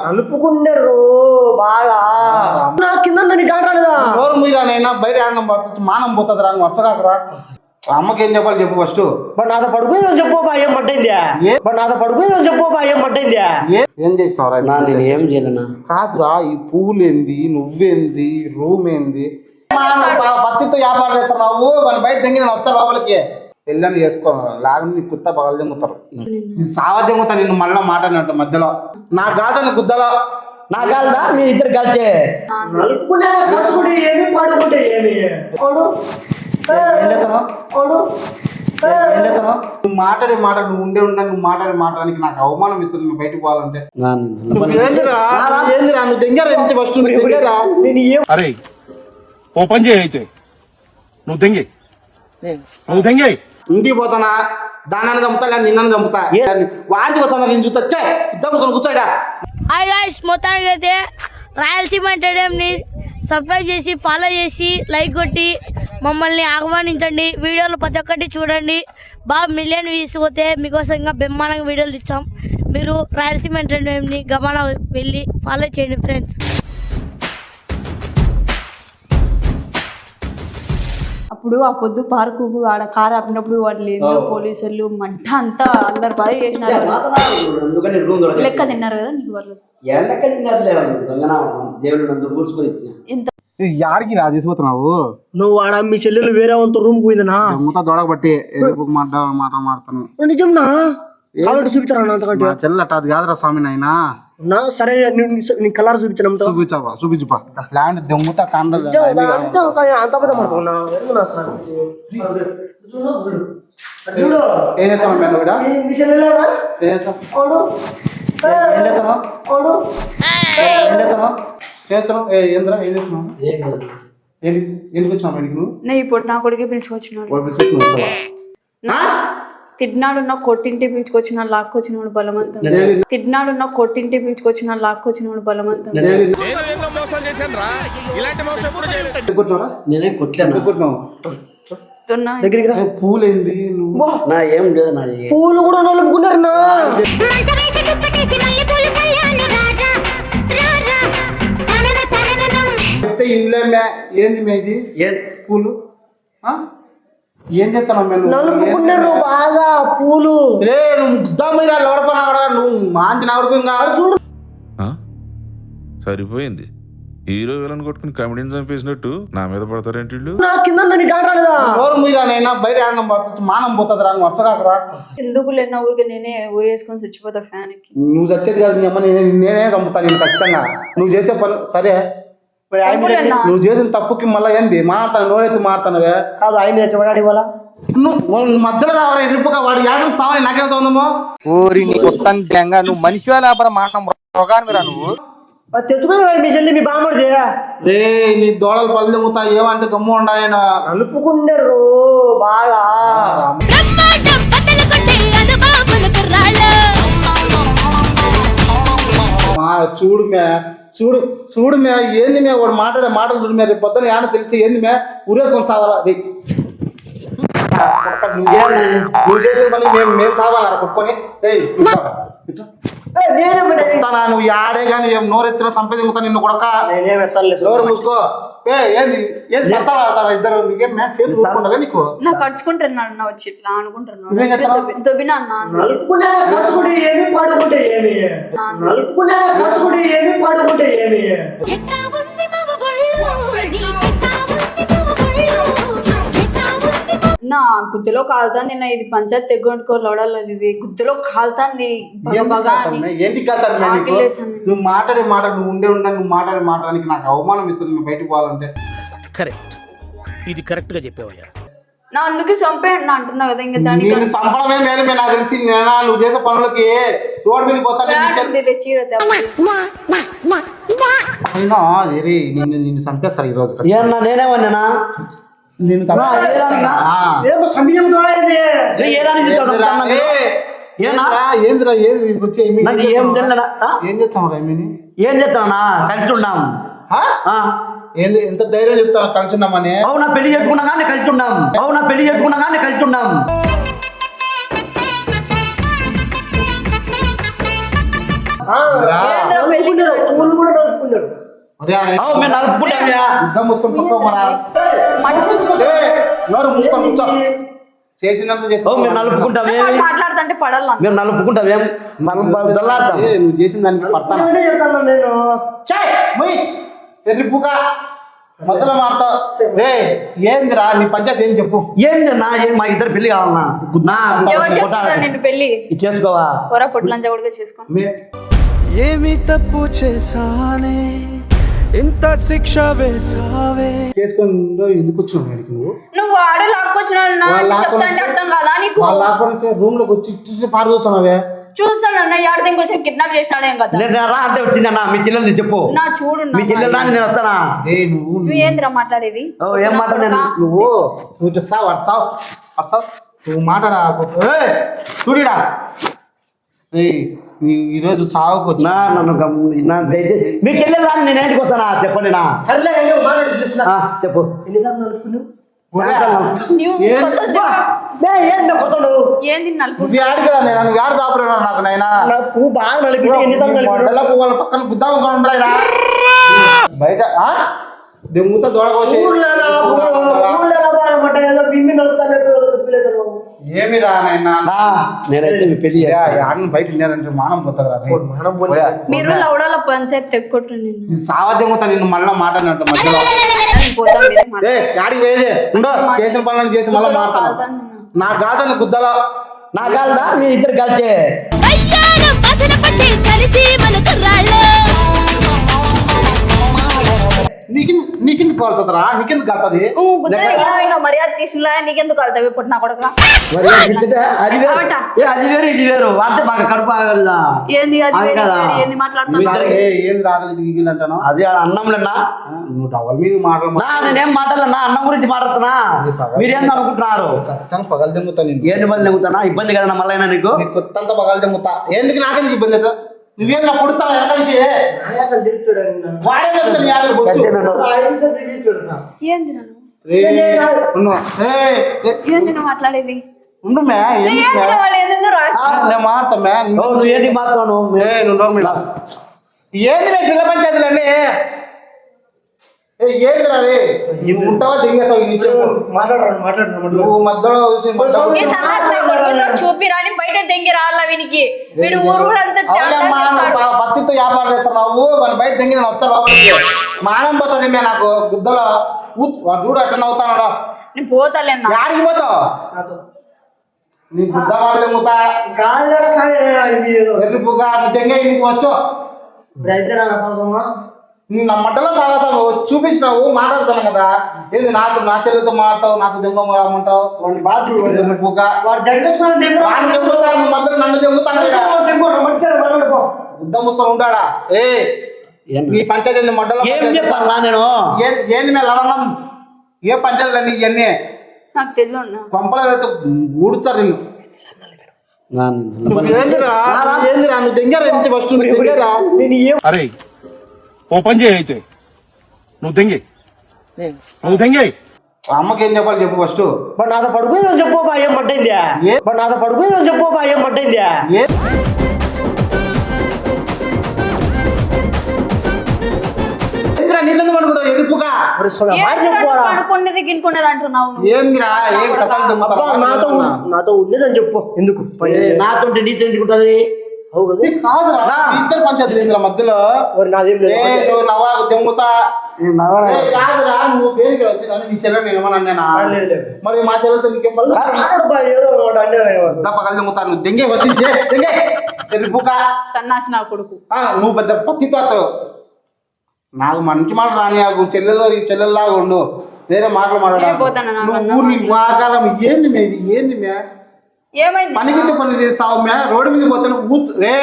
కలుపుకున్నారు బాగా. నా కింద నన్ను డాక్టర్లేదా నోరు మీరా నైనా? బయట ఆడడం పడుతుంది మానం పోతుంది రా వరుస కాకరా అమ్మకి ఏం చెప్పాలి చెప్పు ఫస్ట్ బట్ నాతో పడుకుందో చెప్పు బా ఏం పడ్డైంది ఏ- బట్ నాతో పడుకుందో చెప్పు బా ఏం పడ్డైంది ఏం? చేస్తావురా నా నేను ఏం చేయలేనా? కాదురా ఈ పూలు ఏంది నువ్వేంది రూమ్ ఏంది? పత్తితో వ్యాపారం చేస్తున్నావు వాళ్ళు బయట దెంగి నేను వచ్చా లోపలికి. వెళ్ళని చేసుకో లాగని నీ కుత్త పగలు దెంగుతారు సావ దెంగుతా నిన్ను మళ్ళీ మాట్లాడినట్టు మధ్యలో నా గాజు గుద్దలో నా కాదా మీరు ఇద్దరు నువ్వు మాట్లాడే మాట నువ్వు ఉండే ఉండే నువ్వు మాట్లాడే మాట్లాడానికి నాకు అవమానం ఇస్తుంది నువ్వు బయటకు పోవాలంటే నువ్వు ఏందిరా దెంగారా ఎంత ఫస్ట్ అరే ఓ పని చేయి అయితే నువ్వు తెంగి నువ్వు తెంగి ఇంటికి పోతానా దానాన్ని చంపుతా లేదా నిన్నను చంపుతా? వాంతి వస్తాను నేను చూస్తా. వచ్చే ఇద్దరు కూర్చొని కూర్చోడా హాయ్ గాయ్స్ మొత్తానికి అయితే రాయలసీమ ఎంటర్టైన్మెంట్ని సబ్స్క్రైబ్ చేసి ఫాలో చేసి లైక్ కొట్టి మమ్మల్ని ఆహ్వానించండి. వీడియోలు ప్రతి ఒక్కటి చూడండి. బాగా మిలియన్ వ్యూస్ పోతే మీకోసం ఇంకా బ్రహ్మాండంగా వీడియోలు ఇచ్చాం మీరు రాయలసీమ ఎంటర్టైన్మెంట్ని గమన వెళ్ళి ఫాలో చేయండి ఫ్రెండ్స్ అప్పుడు ఆ పొద్దు పార్కు ఆడ కారు ఆపినప్పుడు వాళ్ళు ఏందో పోలీసులు మంట అంతా అందరు పని చేసినారు. లెక్క తిన్నారు కదా నీకు వాళ్ళు? ఎంత? యాడికి రా తీసుకుపోతున్నావు నువ్వు ఆడ మీ చెల్లెలు వేరే వంత రూమ్ పోయిందనా? మూత దొడగబట్టి ఎరుపు మాట మాట మాడతాను నిజంనా? కాబట్టి చూపించారా అంతకంటే? మా చెల్లె అట్ట అది కాదురా స్వామి నాయనా. నా సరే నీ కలర్ చూపించాను చూపించావా? చూపించుపా. ల్యాండ్ దొంగత కాండ అంత పెద్ద పడుతున్నా చూడు ఏం కూడా మీ చెల్లెలేనా ఏం చేస్తాం ఏం చేస్తాం ఏంద్రా ఏం చేస్తున్నావు? ఏంటి ఎందుకు నువ్వు? ఇప్పుడు నా కొడుకే పిలుచుకొచ్చినాడు. వాళ్ళు పిలిచి నువ్వు వస్తావా? తిన్నాడు నా కొట్టింటి పిలుచుకొచ్చిన లాక్కొచ్చినాడు బలవంతం దేవి- తిన్నాడు నా కొట్టింటి పిలుచుకొచ్చిన బలవంతం? నేనే రా ఏ, పూలేంది నువ్వు నా ఏం లేదు నా పూలు కూడా నలుపుకున్నారు నా ఏంది మే ఇది ఏం పూలు ఆ? ఏం చేస్తాను నలుపుకున్నారు బాగా పూలు. రే నువ్వు గుద్దా మీద లోడపనా నువ్వు మాంటి నా వరకు ఇంకా ఆ? సరిపోయింది. హీరో విలన్ కొట్టుకుని కమెడీని చంపేసినట్టు నా మీద పడతారేంటి వీళ్ళు? నా కింద నన్ను డాక్టర్లేదా నోరు మీరా నైనా? బయట ఆడడం పడుతుంది మానం పోతుంది రా వరుస కాకరా ఎందుకు లేనా ఊరికి నేనే ఊరేసుకొని చచ్చిపోతా ఫ్యాన్ నువ్వు చచ్చేది కాదు నీ అమ్మ నేనే నేనే చంపుతాను నేను ఖచ్చితంగా. నువ్వు చేసే పని సరే. నువ్వు చేసిన తప్పుకి మళ్ళీ ఏంది? మాడతాను నోరెత్తి మాడతానువే కాదు ఆయన ఇవాళ నువ్వు మధ్యలో రావాలి ఇరుపుగా వాడు యాగం సావని నాకేం సౌందమో ఓరి నీ మొత్తం గంగ నువ్వు మనిషి లేకపోతే మాట రోగానివిరా నువ్వు? తెచ్చుకుని మీ చెల్లి మీ బామ్మడిది? రే నీ దోడలు పళ్ళు ఏమంటే గమ్ము ఉండా నేను? నలుపుకున్నారు బాగా. మా చూడు మే చూడు చూడు మే ఏంది మే వాడు మాట్లాడే మాటలు చూడు మే రేపు పొద్దున ఏమన్నా తెలిసి ఏంది మే ఉరేసుకొని సాగాల? రే. నువ్వు చేసే పని మేము మేము ఇట్రా. ఇస్తానా? నువ్వు యాడే కానీ ఏం నోరెత్తిన సంపేదింగుతా నిన్ను కొడక. ఎవరు మూసుకో. ఏ ఏంది ఏంది సత్తాలు ఆడతారా ఇద్దరు నీకేం మ్యాచ్ చేతి ఊరుకుంటారా నీకు నా కడుచుకుంటున్నాడు నా వచ్చి ఇట్లా నువ్వేం చేస్తావు? అనుకుంటున్నాను దొబ్బినా అన్న నలుపుకునే కలుసుకుంటే ఏమి పాడుకుంటే ఏమి నలుపుకునే కలుసుకుంటే ఏమి పాడుకుంటే ఏమి నా గుద్దులో కాలుతాంది నా ఇది పంచాయత్ తెగొట్టుకో లోడలేదు ఇది గుద్దులో కాలుతాంది. బగ అని ఏంటి నీకు? ఆకలేసింది. నువ్వు మాట్లాడే మాట నువ్వు ఉండే ఉండా నువ్వు మాట్లాడే మాట్లాడానికి నాకు అవమానం ఇస్తుంది నువ్వు బయటకు పోవాలంటే. కరెక్ట్. ఇది కరెక్ట్గా చెప్పావయ్యా. నా అందుకే చంపేయండి నా అంటున్నా కదా ఇంకా దానికి నేను సంపడమే మేలు మే నాకు తెలిసి నేనా నువ్వు చేసే పనులకి రోడ్ మీద రే, చీర తేవాలి. అయినా ఏరి నిన్ను నిన్ను చంపేస్తారు ఈ రోజు ఏమన్నా నేనేమన్నా ఏదానికి ఏందిరా? ఏ, నాకు ఏం చేస్తానా కలిసి ఉన్నాం ఆ? ఏంది ఎంత ధైర్యం చెప్తాను కలిసి ఉన్నామని అవునా పెళ్ళి చేసుకున్నా కానీ కలిసి ఉన్నాం అవునా పెళ్ళి చేసుకున్నా కానీ కలిసి ఉన్నాం రా. మరా నోరు మూసుకొని కూర్చో. చేసిందంతా చేసుకో అవు మేము నలుపుకుంటామే మాట్లాడుతుంటే పడాలి మేము నలుపుకుంటామేం మనం దొల్లాడతాం. ఏ, నువ్వు చేసిన దానికి పడతాను చెప్తాను నేను. ఛాయ్, మొయ్. ఎర్రి పుక. మొదలు మాడతావు రే ఏందిరా నీ పంచాయతీ ఏం చెప్పు. ఏం నా ఏం మా ఇద్దరు పెళ్ళి కావాలన్నా? నా పెళ్ళి? చేసుకోవా? పొర కూడా మే- ఏమి తప్పు చేశానే? ఇంత శిక్ష వేసావే చేసుకొని ఎందుకు వచ్చినావు ఇక్కడికి నువ్వు? నువ్వు వాడే లాక్కొచ్చినాడు నా వాళ్ళు చెప్తా అంటే లాక్కొని అర్థం కాదా నీకు. వాళ్ళ లాక్కొని రూమ్లోకి వచ్చి పారు చూస్తున్నావే? చూస్తాను అన్న కిడ్నాప్ చేసినాడు కదా. నేను రా అంటే వచ్చిందన్నా మీ చెల్లెలు చెప్పు. నా చూడు మీ చెల్లెలు రాని నేను వస్తానా? ఏ నువ్వు నువ్వు ఏందిరా మాట్లాడేది? ఓ ఏం మాట నేను నువ్వు నువ్వు ఇటు సావు అటు సావు అటు సావు. నువ్వు మాట్లాడా ఏయ్, చూడిడా ఏయ్, ఈరోజు వచ్చి నా నన్ను నా దయచేసి మీ చెల్లెలు రాని నేను ఏంటికి వస్తానా? చెప్పండి నా. ఆ, చెప్పు. నువ్వు ఏం- నే, ఏం నా కొడతాడు ఏంది నలుపు? నేను? ఆడ దాపురా నాకు పువ్వు బాగా నలిపి ఎన్నిసార్లు నలిపి మొదల పువ్వుల పక్కన ఉండరా బయట దూడకొచ్చి ఏమిరా నాయనా? నేనైతే మీ పెళ్ళి బయట ఉన్నారంటే మానం పోతుంది మీరు లవడాల పంచాయతీ తెక్కొట్టు నిన్ను. ఇది సావ దెంగుతా నిన్ను మళ్ళీ మాట్లాడినట్టు మధ్యలో. నేను పోతాం యాడికి పోయేది? ఉండో చేసిన పనులను చేసి మళ్ళీ మాట్లాడు. నా గాదని గుద్దలో. నా కాదా మీ ఇద్దరు కలిసే కోరుతుందిరా నీకింది కలుతుంది? మర్యాద తీసిలా నీకెందుకు వెళ్తావు ఇప్పుడు నా కొడుకు అది వేరు ఇది వేరు. అంటే మాకు కడుపు ఆగలేదా? ఏంది అది ఏంది ఏంది అంటాను? అది అన్నంలేనా నువ్వు డబల్ మీద మాటలు నా నేనేం మాట్లాడలేనా అన్నం గురించి మాట్లాడుతున్నా. మీరేం అనుకుంటున్నారు? పగలు దెంగుతా నేను ఏంటి ఇబ్బంది లేవుతానా ఇబ్బంది కదా మళ్ళీ నీకు? కొత్తంతా పగలు దెంగుతా ఎందుకు నాకెందుకు ఇబ్బంది అవుతా నువ్వేంద్ర పుడతా ఎక్కడికి వాడే చెప్తాను యాభై బొచ్చు ఏంది నన్ను రే, ఉండు. ఏయ్, ఏ, ఏంది నువ్వు మాట్లాడేది ఉండు మే ఎందుకు ఏంది మే? వాళ్ళు ఏందో రాసి ఆ, నేను మాడతా మే ఓ, నువ్వు ఏంటి మాట్లాడు ఏ, నువ్వు నోరు మీద. ఏంది మే పిల్ల పంచాయతీలన్నీ ఏ, ఏందిరా రే? నువ్వు ఉంటావా దిగేస్తావు నువ్వు మధ్యలో చూసి చూపిరాని బయట దెంగి రాళ్ళ వీనికి. వీడు ఊరు ఊరంతా నువ్వు పత్తితో వ్యాపారం చేస్తున్నావు మన బయట దిగి నేను వచ్చా లోపలికి. మానం పోతుంది మే నాకు. గుద్దలో చూడు అట్ట నవ్వుతాను నేను పోతాలేనా యాడికి పోతావు? నీ బుద్ధ వాళ్ళు ముత ఎర్రి బుగ్గ దెంగ నీకు ఫస్ట్? నీ నా మట్టలో సాగసాము చూపించినావు మాట్లాడుతాను కదా. ఏంది నాకు నా చెల్లెలతో మాట్లాడతావు నాకు దెంగ మాట్లాడమంటావు ఎర్రి బుగ్గ. వాడు దెంగుతాను మధ్యలో నన్ను దెంగుతాను బుద్ధ మూసుకొని ఉంటాడా ఏ నీ పంచాయతీ మడ్డలో ఏం చెప్పాలా నేను? ఏంది మే లవంగం ఏ పంచాయతీ నీ ఇవన్నీ? నాకు తెలియదు ఊడుతారు నిన్ను. నా- నువ్వు ఏందిరా? నువ్వు ఏందిరా? నువ్వు దెంగారా ఎంత ఫస్ట్ నువ్వు దెంగారా అరే ఓ పని చేయి అయితే. నువ్వు దెంగి. నువ్వు దెంగి. అమ్మకి ఏం చెప్పాలి చెప్పు ఫస్ట్ మరి నాతో పడుకుంది చెప్పు బా ఏం ఏ- మరి నాతో పడుకుంది చెప్పు బా ఏం ఏందిరా నీళ్ళని పడుకుంటా ఎరుపుగా? అంటున్నావు? ఏందిరా ఏం కథలు అబ్బా, నాతో నాతో ఉండేదని చెప్పు. ఎందుకు? నాతో నీతో ఎందుకుంటది కాదురా ఇద్దరు పంచాయతీలు మధ్యలో. మరి నాదేం లేదు. నువ్వు నవాకు దెంగుతా. కాదురా నువ్వు పేరుకి వచ్చిందని నీ చెల్లెలు నేను ఏమన్నా. మరి మా చెల్లెలతో నీకేం పగలు దెంగుతాను నువ్వు దెంగే వచ్చించే దెంగే. ఎరుపుగా సన్నాసి నా కొడుకు. ఆ, నువ్వు పెద్ద పత్తి తాత నాకు మంచి మాట రాని నాకు చెల్లెలు ఈ చెల్లెల్లాగా ఉండు. వేరే మాటలు మాట్లాడాలి నువ్వు నీ వాకాలం ఏంది మే? ఏంది మే? ఏమైంది? పనికితే పని చేస్తావు మే రోడ్డు మీద పోతే కూతు రే!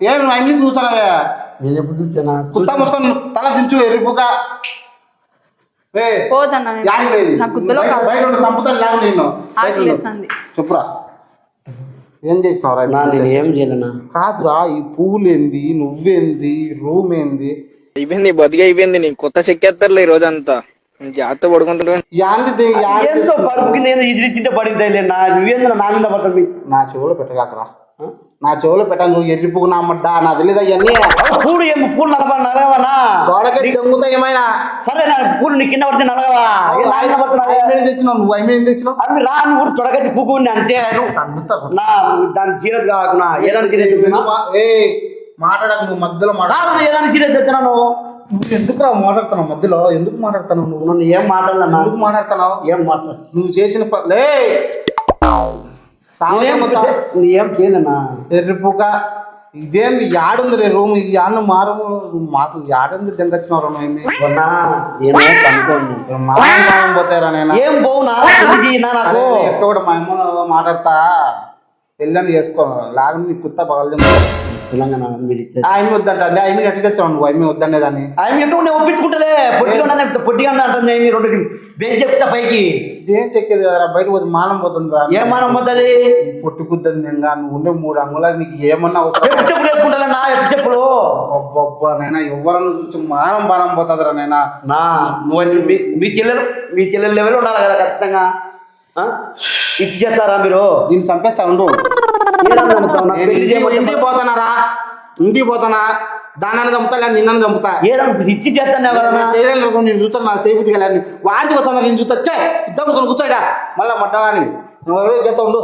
ఏమి నువ్వు అన్ని చూసానవే నేను ఎప్పుడు చూసానా కుత్త మూసుకొని తల దించు ఎరుపుగా ఏ బయట సంపుతాను లేవు నిన్ను. చెప్పురా. చేస్తావురా నేను చేయలేనా? కాదురా ఈ పువ్వులేంది నువ్వేంది రూమ్ ఏంది? అయిపోయింది బతికి అయిపోయింది నీ కొత్త చెక్కేస్తారులే ఈ రోజంతా. జాగ్రత్త పడుకుంటుంటే యాంది ఏదో ఇది తింటే పడింది నా నువ్వేంద్ర నా మీద? పడుతుంది నా చెవులో పెట్టగాకరా నా చెవులు పెట్టాను చూడు ఎర్రిపుకు నా మడ్డ నా తెలియదు అవన్నీ పూలు ఏం పూలు నలభ నలగవనా గోడకి దొంగతా ఏమైనా? సరే నా పూలు నీ కింద పడితే నలగవా ఏ ఏం తెచ్చినావు నువ్వు ఏమేం తెచ్చినావు? అది రా నువ్వు తొడగట్టి పువ్వు అంతే. నువ్వు. నా దాని సీరియస్ కాకున్నా ఏదైనా సీరియస్ నువ్వు ఏయ్ మాట్లాడక నువ్వు మధ్యలో మాట్లాడు. ఏదైనా సీరియస్ చెప్తున్నాను నువ్వు? ఎందుకు రా మాట్లాడుతున్నావు మధ్యలో? ఎందుకు మాట్లాడుతున్నావు నువ్వు? నన్ను ఏం మాట్లాడన్నా ఎందుకు మాట్లాడుతున్నావు? ఏం మాట్లాడు నువ్వు చేసిన ప- లే! సావదే నేనేం మొత్తం. నీ ఏం చేయలేనా? ఎర్రిపుక. ఇదేంది యాడుంది రే రూమ్? ఇది యాడ మారు మాకు యాడుంది దెంగచ్చిన రూమ్ ఏమి? మారం పోతారా నేను? ఏం పోవునా ఎట్ట కూడా మా అమ్మ మాట్లాడతా. పెళ్ళని చేసుకో. లాగని నీ కుత్త పగలది తెలంగాణ మీరు వద్దంట. అదే తెచ్చావు నువ్వు. ఆయన ఎటు నేను ఒప్పించుకుంటలే. పొట్టిగా ఉన్నా పొట్టిగా ఉన్నా అంటుంది ఏమి రెండు చెప్తా పైకి. ఏం చెక్కేది కదరా బయట పోతే మానం పోతుంది రా ఏం మనం పోతుంది? ఈ పొట్టి కుద్దంది ఇంకా నువ్వు ఉండే మూడు అంగుళాలు నీకు ఏమన్నా చెప్పులు వేసుకుంటా నా చెప్పులు అబ్బబ్బా నైనా ఎవరన్నా చూసి మానం బాణం పోతుందిరా నైనా. నా నువ్వు మీ మీ చెల్లెలు మీ చెల్లెలు లెవెల్ ఉండాలి కదా ఖచ్చితంగా? ఇచ్చి చేస్తారా మీరు? నేను చంపేస్తా ఉండు. ఇంటికి చేయమని ఇంటికి పోతానారా? ఇంటికి పోతానా? దానాన్ని చంపుతా లేదా నిన్నను చంపుతా. ఏదన్నా ఇచ్చి చేస్తాను కదా నేను చూస్తాను నాకు చేయబుద్ధి కదా వాంతి వస్తాను నేను చూస్తా. చే ఇద్దరు కూర్చోడా మళ్ళా మట్టగాని నువ్వు చేస్తా ఉండు.